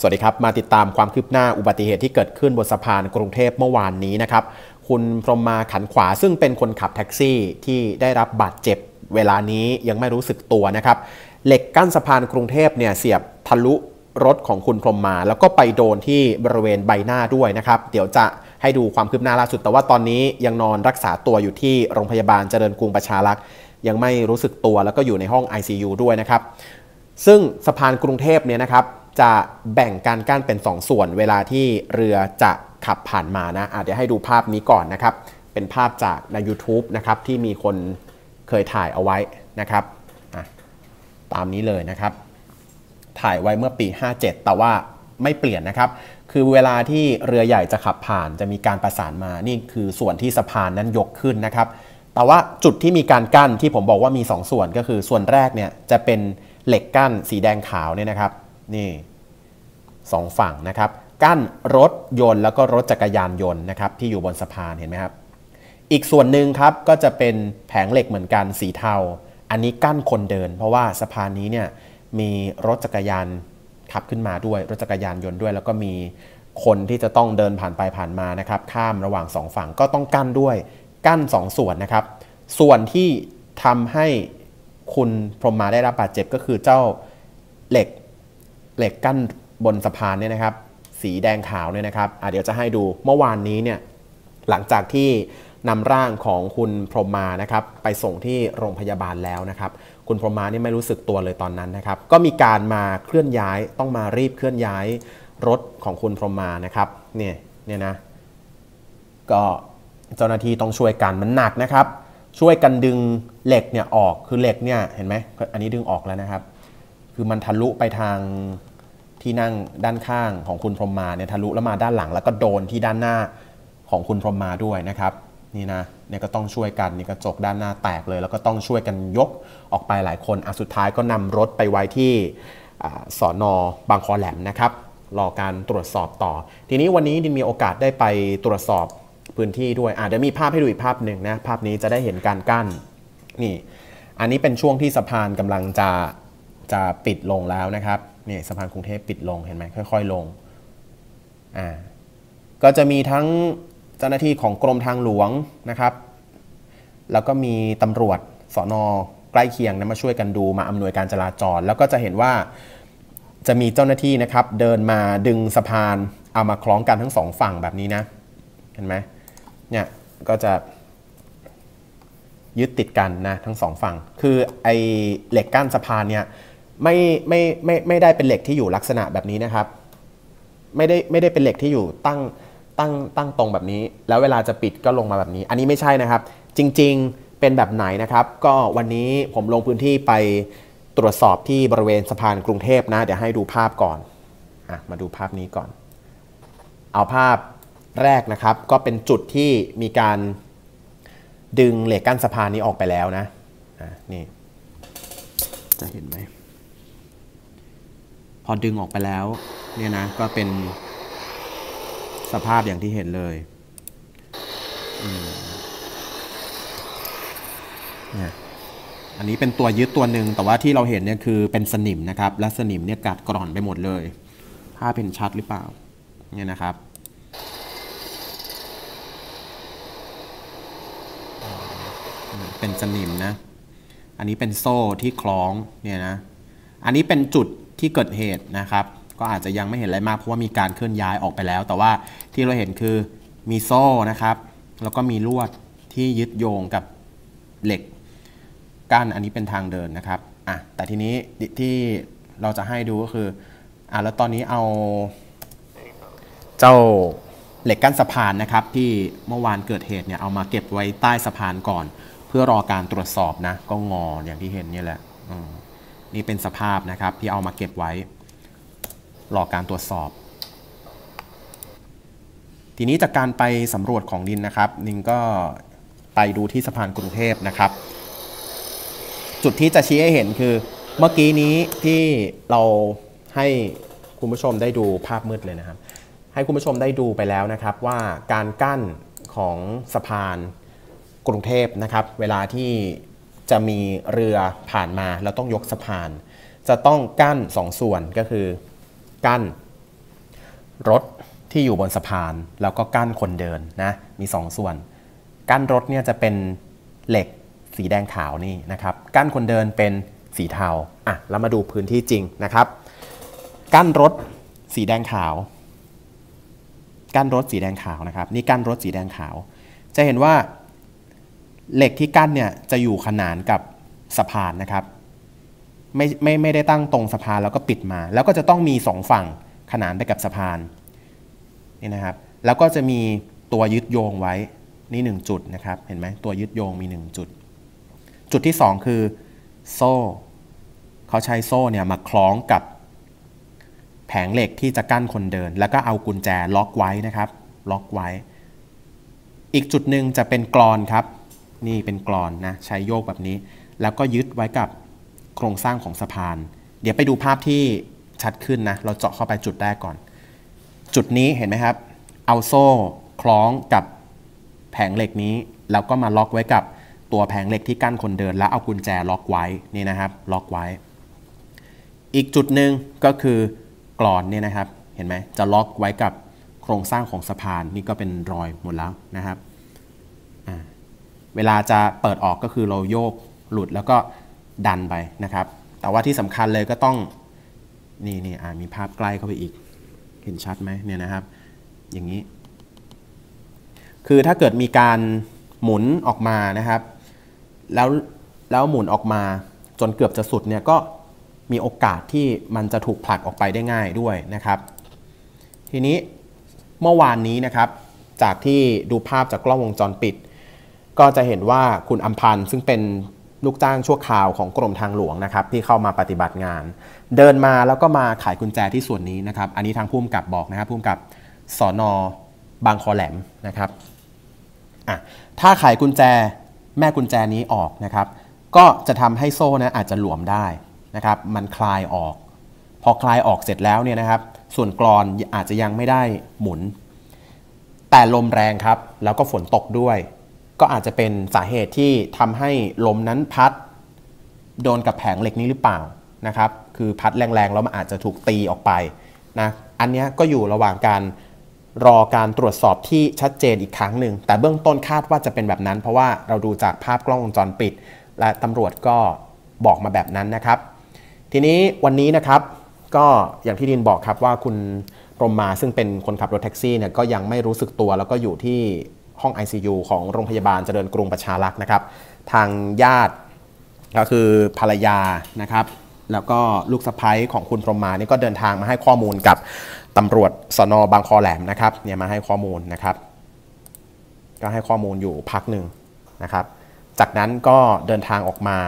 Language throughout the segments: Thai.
สวัสดีครับ มาติดตามความคืบหน้าอุบัติเหตุที่เกิดขึ้นบนสะพานกรุงเทพเมื่อวานนี้นะครับ คุณพรมมาขันขวาซึ่งเป็นคนขับแท็กซี่ที่ได้รับบาดเจ็บเวลานี้ยังไม่รู้สึกตัวนะครับ เหล็กกั้นสะพานกรุงเทพเนี่ยเสียบทะลุรถของคุณพรมมา แล้วก็ไปโดนที่บริเวณใบหน้าด้วยนะครับ เดี๋ยวจะให้ดูความคืบหน้าล่าสุด แต่ว่าตอนนี้ยังนอนรักษาตัวอยู่ที่โรงพยาบาลเจริญกรุงประชารักษ์ยังไม่รู้สึกตัวแล้วก็อยู่ในห้อง ICU ด้วยนะครับ ซึ่งสะพานกรุงเทพเนี่ยนะครับ จะแบ่งการกั้นเป็น 2 ส่วน เวลาที่เรือจะขับผ่านมานะะเดี๋ยวให้ดูภาพนี้ก่อนนะครับ เป็นภาพจากใน YouTube นะครับที่มีคนเคยถ่ายเอาไว้นะครับ ตามนี้เลยนะครับ ถ่ายไว้เมื่อปี 57 แต่ว่าไม่เปลี่ยนนะครับ คือเวลาที่เรือใหญ่จะขับผ่านจะมีการประสานมา นี่คือส่วนที่สะพานนั้นยกขึ้นนะครับ แต่ว่าจุดที่มีการกั้นที่ผมบอกว่ามี 2ส่วนก็คือส่วนแรกเนี่ยจะเป็นเหล็กกั้นสีแดงขาวเนี่ยนะครับ นี่สองฝั่งนะครับ กั้นรถยนต์แล้วก็รถจักรยานยนต์นะครับที่อยู่บนสะพานเห็นไหมครับ อีกส่วนหนึ่งครับก็จะเป็นแผงเหล็กเหมือนกันสีเทา อันนี้กั้นคนเดิน เพราะว่าสะพานนี้เนี่ยมีรถจักรยานขับขึ้นมาด้วย รถจักรยานยนต์ด้วย แล้วก็มีคนที่จะต้องเดินผ่านไปผ่านมานะครับ ข้ามระหว่างสองฝั่งก็ต้องกั้นด้วย กั้นสองส่วนนะครับ ส่วนที่ทำให้คุณพรหมมาได้รับบาดเจ็บก็คือเจ้าเหล็ก เหล็กกั้นบนสะพานเนี่ยนะครับ สีแดงขาวเนี่ยนะครับเดี๋ยวจะให้ดูเมื่อวานนี้เนี่ยหลังจากที่นำร่างของคุณพรหมมานะครับไปส่งที่โรงพยาบาลแล้วนะครับ คุณพรหมมานี่ไม่รู้สึกตัวเลยตอนนั้นนะครับ ก็มีการมาเคลื่อนย้ายต้องมารีบเคลื่อนย้ายรถของคุณพรหมมานะครับเนี่ยเนี่ยนะก็เจ้าหน้าที่ต้องช่วยกันมันหนักนะครับ ช่วยกันดึงเหล็กเนี่ยออกคือเหล็กเนี่ยเห็นไหมอันนี้ดึงออกแล้วนะครับ คือมันทะลุไปทาง ที่นั่งด้านข้างของคุณพรหมมาเนี่ยทะลุแล้วมาด้านหลัง แล้วก็โดนที่ด้านหน้าของคุณพรหมมาด้วยนะครับนี่นะเนี่ยก็ต้องช่วยกันนี่กระจกด้านหน้าแตกเลย แล้วก็ต้องช่วยกันยกออกไปหลายคนอะสุดท้ายก็นำรถไปไว้ที่สอนอบางคอแหลมนะครับรอการตรวจสอบต่อ ทีนี้วันนี้ดินมีโอกาสได้ไปตรวจสอบพื้นที่ด้วยอะเดี๋ยวมีภาพให้ดูอีกภาพหนึ่งนะภาพนี้จะได้เห็นการกั้นนี่ อันนี้เป็นช่วงที่สะพานกำลังจะจะปิดลงแล้วนะครับ เนี่ยสะพานกรุงเทพปิดลงเห็นไหมค่อย ๆ ลงอ่าก็จะมีทั้งเจ้าหน้าที่ของกรมทางหลวงนะครับ แล้วก็มีตำรวจสอนอใกล้เคียงนะมาช่วยกันดูมาอำนวยการจราจร แล้วก็จะเห็นว่าจะมีเจ้าหน้าที่นะครับ เดินมาดึงสะพานเอามาคล้องกันทั้งสองฝั่งแบบนี้นะ เห็นไหมเนี่ยก็จะยึดติดกันนะทั้งสองฝั่ง คือไอเหล็กกั้นสะพานเนี่ย ไม่ไม่ไม่ไม่ได้เป็นเหล็กที่อยู่ลักษณะแบบนี้นะครับ ไม่ได้ไม่ได้เป็นเหล็กที่อยู่ตั้งตั้งตั้งตรงแบบนี้ แล้วเวลาจะปิดก็ลงมาแบบนี้ อันนี้ไม่ใช่นะครับ จริงๆเป็นแบบไหนนะครับ ก็วันนี้ผมลงพื้นที่ไปตรวจสอบที่บริเวณสะพานกรุงเทพนะ เดี๋ยวให้ดูภาพก่อนอะมาดูภาพนี้ก่อน เอาภาพแรกนะครับ ก็เป็นจุดที่มีการดึงเหล็กกั้นสะพานนี้ออกไปแล้วนะอะนี่ จะเห็นไหม พอดึงออกไปแล้วเนี่ยนะก็เป็นสภาพอย่างที่เห็นเลยเนี่ยอันนี้เป็นตัวยึดตัวหนึ่งแต่ว่าที่เราเห็นเนี่ยคือเป็นสนิมนะครับ และสนิมเนี่ยกัดกร่อนไปหมดเลย ภาพเป็นชัดหรือเปล่า เนี่ยนะครับเป็นสนิมนะ อันนี้เป็นโซ่ที่คล้องเนี่ยนะ อันนี้เป็นจุด ที่เกิดเหตุนะครับ ก็อาจจะยังไม่เห็นอะไรมากเพราะว่ามีการเคลื่อนย้ายออกไปแล้ว แต่ว่าที่เราเห็นคือมีโซ่นะครับ แล้วก็มีลวดที่ยึดโยงกับเหล็กกั้นอันนี้เป็นทางเดินนะครับอะแต่ทีนี้ที่เราจะให้ดูก็คืออะแล้วตอนนี้เอาเจ้าเหล็กกั้นสะพานนะครับ ที่เมื่อวานเกิดเหตุเนี่ยเอามาเก็บไว้ใต้สะพานก่อน เพื่อรอการตรวจสอบนะ ก็งออย่างที่เห็นนี่แหละ นี่เป็นสภาพนะครับที่เอามาเก็บไว้รอการตรวจสอบ ทีนี้จากการไปสำรวจของดินนะครับ นิงก็ไปดูที่สะพานกรุงเทพนะครับ จุดที่จะชี้ให้เห็นคือ เมื่อกี้นี้ที่เราให้คุณผู้ชมได้ดูภาพมืดเลยนะครับ ให้คุณผู้ชมได้ดูไปแล้วนะครับว่าการกั้นของสะพานกรุงเทพนะครับ เวลาที่ จะมีเรือผ่านมาแล้วต้องยกสะพาน จะต้องกั้น2สส่วนก็คือ กั้น รถที่อยู่บนสะพาน แล้วก็กั้นคนเดินนะมีสองส่วน กั้นรถเนี่ยจะเป็นเหล็กสีแดงขาวนี่นะครับ กั้นคนเดินเป็นสีเทาอะแล้วมาดูพื้นที่จริงนะครับ กั้นรถสีแดงขาว กั้นรถสีแดงขาวนะครับ นี่กั้นรถสีแดงขาว จะเห็นว่า เหล็กที่กั้นเนี่ยจะอยู่ขนานกับสะพานนะครับ ไม่ไม่ไม่ได้ตั้งตรงสะพานแล้วก็ปิดมา แล้วก็จะต้องมีสองฝั่งขนานไปกับสะพานนี่นะครับ แล้วก็จะมีตัวยึดโยงไว้นี่หนึ่งจุดนะครับ เห็นไหมตัวยึดโยงมีหนึ่งจุด จุดที่สองคือโซ่ เขาใช้โซ่เนี่ยมาคล้องกับแผงเหล็กที่จะกั้นคนเดิน แล้วก็เอากุญแจล็อกไว้นะครับ ล็อกไว้ อีกจุดหนึ่งจะเป็นกรอนครับ นี่เป็นกรอนนะใช้โยกแบบนี้ แล้วก็ยึดไว้กับโครงสร้างของสะพาน เดี๋ยวไปดูภาพที่ชัดขึ้นนะ เราเจาะเข้าไปจุดแรกก่อน จุดนี้เห็นไหมครับ เอาโซ่คล้องกับแผงเหล็กนี้ แล้วก็มาล็อกไว้กับตัวแผงเหล็กที่กั้นคนเดิน แล้วเอากุญแจล็อกไว้นี่นะครับ ล็อกไว้ อีกจุดหนึ่งก็คือกรอนเนี่ยนะครับ เห็นไหมจะล็อกไว้กับโครงสร้างของสะพานนี่ก็เป็นรอยหมดแล้วนะครับ เวลาจะเปิดออกก็คือเราโยกหลุดแล้วก็ดันไปนะครับ แต่ว่าที่สำคัญเลยก็ต้องนี่นี่อ่ามีภาพใกล้เข้าไปอีก เห็นชัดไหมเนี่ยนะครับ อย่างนี้ คือถ้าเกิดมีการหมุนออกมานะครับ แล้วแล้วหมุนออกมาจนเกือบจะสุดเนี่ยก็มีโอกาสที่มันจะถูกผลักออกไปได้ง่ายด้วยนะครับ ทีนี้เมื่อวานนี้นะครับ จากที่ดูภาพจากกล้องวงจรปิด ก็จะเห็นว่าคุณอัมพันธ์ซึ่งเป็นลูกจ้างชั่วคราวของกรมทางหลวงนะครับที่เข้ามาปฏิบัติงาน เดินมาแล้วก็มาขายกุญแจที่ส่วนนี้นะครับ อันนี้ทางผู้กำกับบอกนะครับผู้กำกับสอนอบางคอแหลมนะครับอะถ้าขายกุญแจแม่กุญแจนี้ออกนะครับ ก็จะทำให้โซ่นะอาจจะหลวมได้นะครับ มันคลายออก พอคลายออกเสร็จแล้วเนี่ยนะครับ ส่วนกรอนอาจจะยังไม่ได้หมุน แต่ลมแรงครับ แล้วก็ฝนตกด้วย ก็อาจจะเป็นสาเหตุที่ทำให้ลมนั้นพัด โดนกับแผงเหล็กนี้หรือเปล่านะครับ คือพัดแรงๆแล้วมันอาจจะถูกตีออกไปนะอันนี้ก็อยู่ระหว่างการรอการตรวจสอบที่ชัดเจนอีกครั้งหนึ่ง แต่เบื้องต้นคาดว่าจะเป็นแบบนั้น เพราะว่าเราดูจากภาพกล้องวงจรปิด และตำรวจก็บอกมาแบบนั้นนะครับ ทีนี้วันนี้นะครับก็อย่างที่ดินบอกครับว่าคุณรมมาซึ่งเป็นคนขับรถแท็กซี่เนี่ยก็ยังไม่รู้สึกตัวแล้วก็อยู่ที่ ห้อง ICU ของโรงพยาบาลเจริญกรุงประชารักษ์นะครับ ทางญาติก็คือภรรยานะครับ แล้วก็ลูกสะพ้ยของคุณพรหมานี่ก็เดินทางมาให้ข้อมูลกับตำรวจสนบางคอแหลมนะครับเนี่ยมาให้ข้อมูลนะครับ ก็ให้ข้อมูลอยู่พักหนึ่งนะครับ จากนั้นก็เดินทางออกมา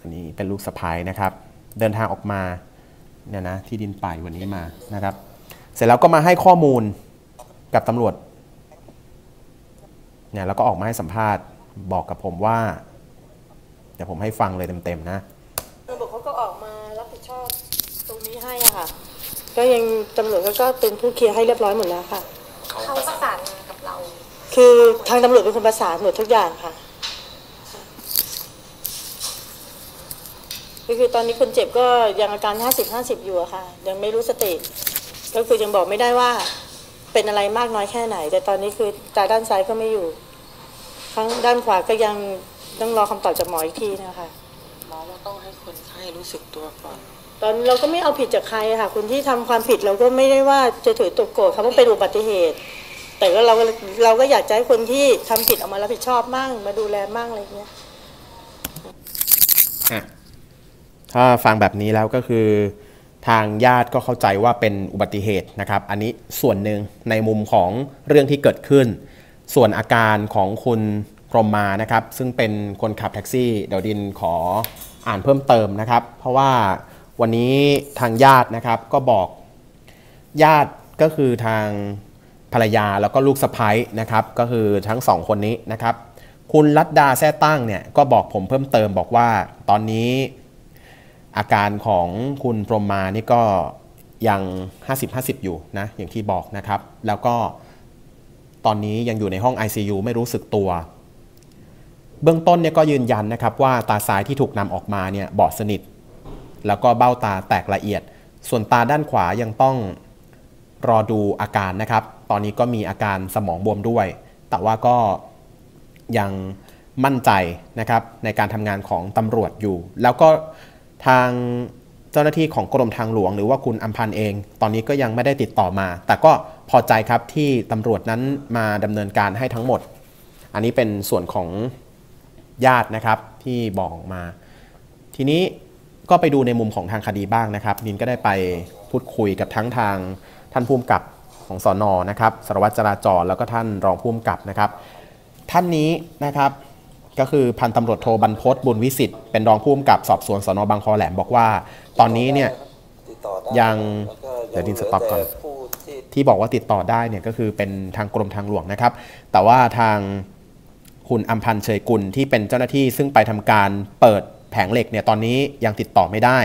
อันนี้เป็นลูกสะพ้ยนะครับ เดินทางออกมาเนี่ยนะที่ดินป่ายวันนี้มานะครับ เสร็จแล้วก็มาให้ข้อมูลกับตำรวจ เนี่ยแล้วก็ออกมาให้สัมภาษณ์บอกกับผมว่า เดี๋ยวผมให้ฟังเลยเต็มๆนะตำรวจเขาก็ออกมารับผิดชอบตรงนี้ให้อะค่ะ ก็ยังตำรวจเขาก็เป็นผู้เคลียร์ให้เรียบร้อยหมดแล้วค่ะ เขาประสานงานกับเรา คือทางตำรวจเป็นคนประสานหมดทุกอย่างค่ะก็คือตอนนี้คนเจ็บก็ยังอาการ 50 50 อยู่อะค่ะ ยังไม่รู้สติก็คือยังบอกไม่ได้ว่าเป็นอะไรมากน้อยแค่ไหน แต่ตอนนี้คือตาด้านซ้ายก็ไม่อยู่ ข้างด้านขวาก็ยังต้องรอคำตอบจากหมออีกทีนะคะหมอว่าต้องให้คนไข้รู้สึกตัวก่อนตอนเราก็ไม่เอาผิดจากใครอะค่ะคนที่ทำความผิดเราก็ไม่ได้ว่าจะถือตัวโกรธเขาว่าเป็นอุบัติเหตุ แต่ก็เราเราก็อยากจะให้คนที่ทำผิดออกมารับผิดชอบมั่งมาดูแลมั่งอะไรอย่างเงี้ยอะถ้าฟังแบบนี้แล้วก็คือ ทางญาติก็เข้าใจว่าเป็นอุบัติเหตุนะครับ อันนี้ส่วนหนึ่งในมุมของเรื่องที่เกิดขึ้น ส่วนอาการของคุณพรหมมานะครับ ซึ่งเป็นคนขับแท็กซี่ เดี๋ยวดินขออ่านเพิ่มเติมนะครับ เพราะว่าวันนี้ทางญาตินะครับก็บอกญาติก็คือทางภรรยาแล้วก็ลูกสะพ้ยนะครับ ก็คือทั้งสองคนนี้นะครับ คุณรัตดาแซ่ตั้งเนี่ยก็บอกผมเพิ่มเติมบอกว่าตอนนี้อาการของคุณพรหมมานี่ก็ยัง 50-50 อยู่นะอย่างที่บอกนะครับ แล้วก็ ตอนนี้ยังอยู่ในห้อง ICU ไม่รู้สึกตัว เบื้องต้นเนี่ยก็ยืนยันนะครับว่าตาซ้ายที่ถูกนำออกมาเนี่ยบอดสนิท แล้วก็เบ้าตาแตกละเอียด ส่วนตาด้านขวายังต้องรอดูอาการนะครับ ตอนนี้ก็มีอาการสมองบวมด้วย แต่ว่าก็ยังมั่นใจนะครับในการทำงานของตำรวจอยู่ แล้วก็ทาง จ้าหน้าที่ของกรมทางหลวง หรือว่าคุณอัมพันธ์เอง ตอนนี้ก็ยังไม่ได้ติดต่อมา แต่ก็พอใจครับที่ตำรวจนั้นมาดำเนินการให้ทั้งหมด อันนี้เป็นส่วนของญาตินะครับที่บอกมา ทีนี้ก็ไปดูในมุมของทางคดีบ้างนะครับนินก็ได้ไปพูดคุยกับทั้งทางท่านผู้กำกับของสอนอนะครับสารวัตรจราจรแล้วก็ท่านรองผู้กำกับนะครับ ท่านนี้นะครับ ก็คือพันตำรวจโทบรรพศบุญวิสิทธิ์เป็นรองผู้กำกับสอบสวนสนบางคอแหลมบอกว่า ตอนนี้เนี่ยยังเดี๋ยวดินสต็อปก่อนที่บอกว่าติดต่อได้เนี่ยก็คือเป็นทางกรมทางหลวงนะครับ แต่ว่าทางคุณอัมพันธ์เชยกุลที่เป็นเจ้าหน้าที่ซึ่งไปทำการเปิดแผงเหล็กเนี่ยตอนนี้ยังติดต่อไม่ได้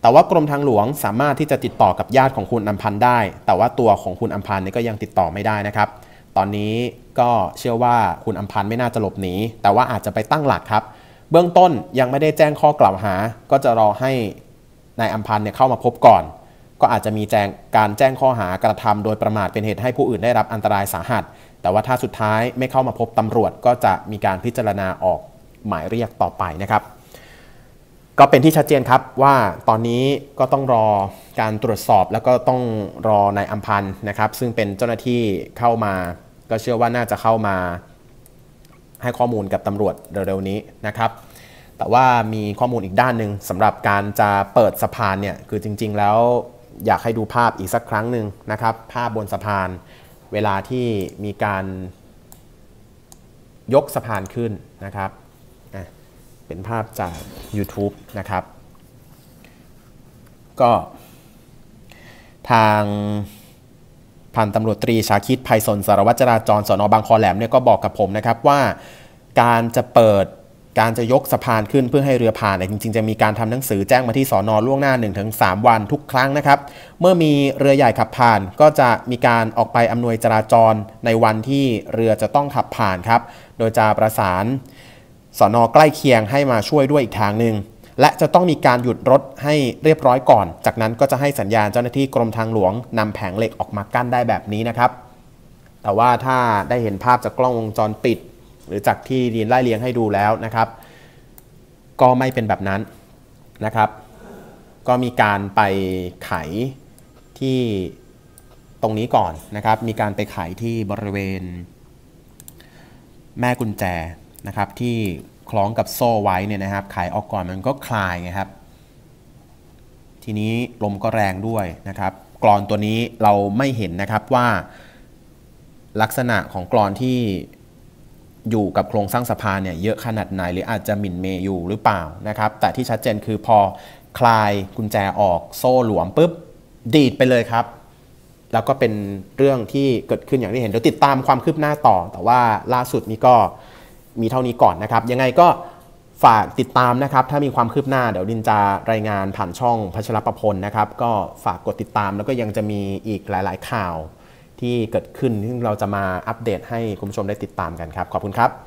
แต่ว่ากรมทางหลวงสามารถที่จะติดต่อกับญาติของคุณอัมพันธ์ได้ แต่ว่าตัวของคุณอัมพันธ์เนี่ยก็ยังติดต่อไม่ได้นะครับ ตอนนี้ก็เชื่อว่าคุณอัมพันธ์ไม่น่าจะหลบหนีแต่ว่าอาจจะไปตั้งหลักครับ เบื้องต้นยังไม่ได้แจ้งข้อกล่าวหา ก็จะรอให้นายอัมพันธ์เนี่ยเข้ามาพบก่อน ก็อาจจะมีแจ้งการแจ้งข้อหากระทำโดยประมาทเป็นเหตุให้ผู้อื่นได้รับอันตรายสาหัส แต่ว่าถ้าสุดท้ายไม่เข้ามาพบตำรวจ ก็จะมีการพิจารณาออกหมายเรียกต่อไปนะครับ ก็เป็นที่ชัดเจนครับว่าตอนนี้ก็ต้องรอการตรวจสอบแล้วก็ต้องรอนายอัมพันธ์นะครับ ซึ่งเป็นเจ้าหน้าที่เข้ามา ก็เชื่อว่าน่าจะเข้ามาให้ข้อมูลกับตำรวจเร็วๆนี้นะครับ แต่ว่ามีข้อมูลอีกด้านหนึ่งสำหรับการจะเปิดสะพานเนี่ยคือจริง ๆ แล้วอยากให้ดูภาพอีกสักครั้งหนึ่งนะครับ ภาพบนสะพานเวลาที่มีการยกสะพานขึ้นนะครับ เป็นภาพจาก YouTube นะครับ ก็ทาง พันตำรวจตรีชาคิดภัยสนสารวัตรจราจรสนบางคอแหลมเนี่ยก็บอกกับผมนะครับว่า การจะเปิดการจะยกสะพานขึ้นเพื่อให้เรือผ่านเนี่ยจริงๆ จะมีการทำหนังสือแจ้งมาที่สอนอล่วงหน้า 1-3 วันทุกครั้งนะครับ เมื่อมีเรือใหญ่ขับผ่านก็จะมีการออกไปอำนวยจราจรในวันที่เรือจะต้องขับผ่านครับ โดยจะประสานสอนอใกล้เคียงให้มาช่วยด้วยอีกทางหนึ่ง และจะต้องมีการหยุดรถให้เรียบร้อยก่อน จากนั้นก็จะให้สัญญาณเจ้าหน้าที่กรมทางหลวงนำแผงเหล็กออกมากั้นได้แบบนี้นะครับ แต่ว่าถ้าได้เห็นภาพจากกล้องวงจรปิด หรือจากที่ดีนไล่เลียงให้ดูแล้วนะครับ ก็ไม่เป็นแบบนั้นนะครับ ก็มีการไปไขที่ตรงนี้ก่อนนะครับ มีการไปไขที่บริเวณแม่กุญแจนะครับที่ คล้องกับโซ่ไว้เนี่ยนะครับไขออกก่อนมันก็คลายไงครับ ทีนี้ลมก็แรงด้วยนะครับกรอนตัวนี้เราไม่เห็นนะครับว่าลักษณะของกรอนที่อยู่กับโครงสร้างสะพานเนี่ยเยอะขนาดไหนหรืออาจจะหมิ่นเมย์อยู่หรือเปล่านะครับ แต่ที่ชัดเจนคือพอคลายกุญแจออกโซ่หลวมปุ๊บดีดไปเลยครับ แล้วก็เป็นเรื่องที่เกิดขึ้นอย่างที่เห็นเดี๋ยวติดตามความคืบหน้าต่อ แต่ว่าล่าสุดนี้ก็ มีเท่านี้ก่อนนะครับ ยังไงก็ฝากติดตามนะครับ ถ้ามีความคืบหน้าเดี๋ยวดินจะรายงานผ่านช่องพัชรประพลนะครับ ก็ฝากกดติดตามแล้วก็ยังจะมีอีกหลาย ๆ ข่าวที่เกิดขึ้นที่เราจะมาอัปเดตให้คุณผู้ชมได้ติดตามกันครับ ขอบคุณครับ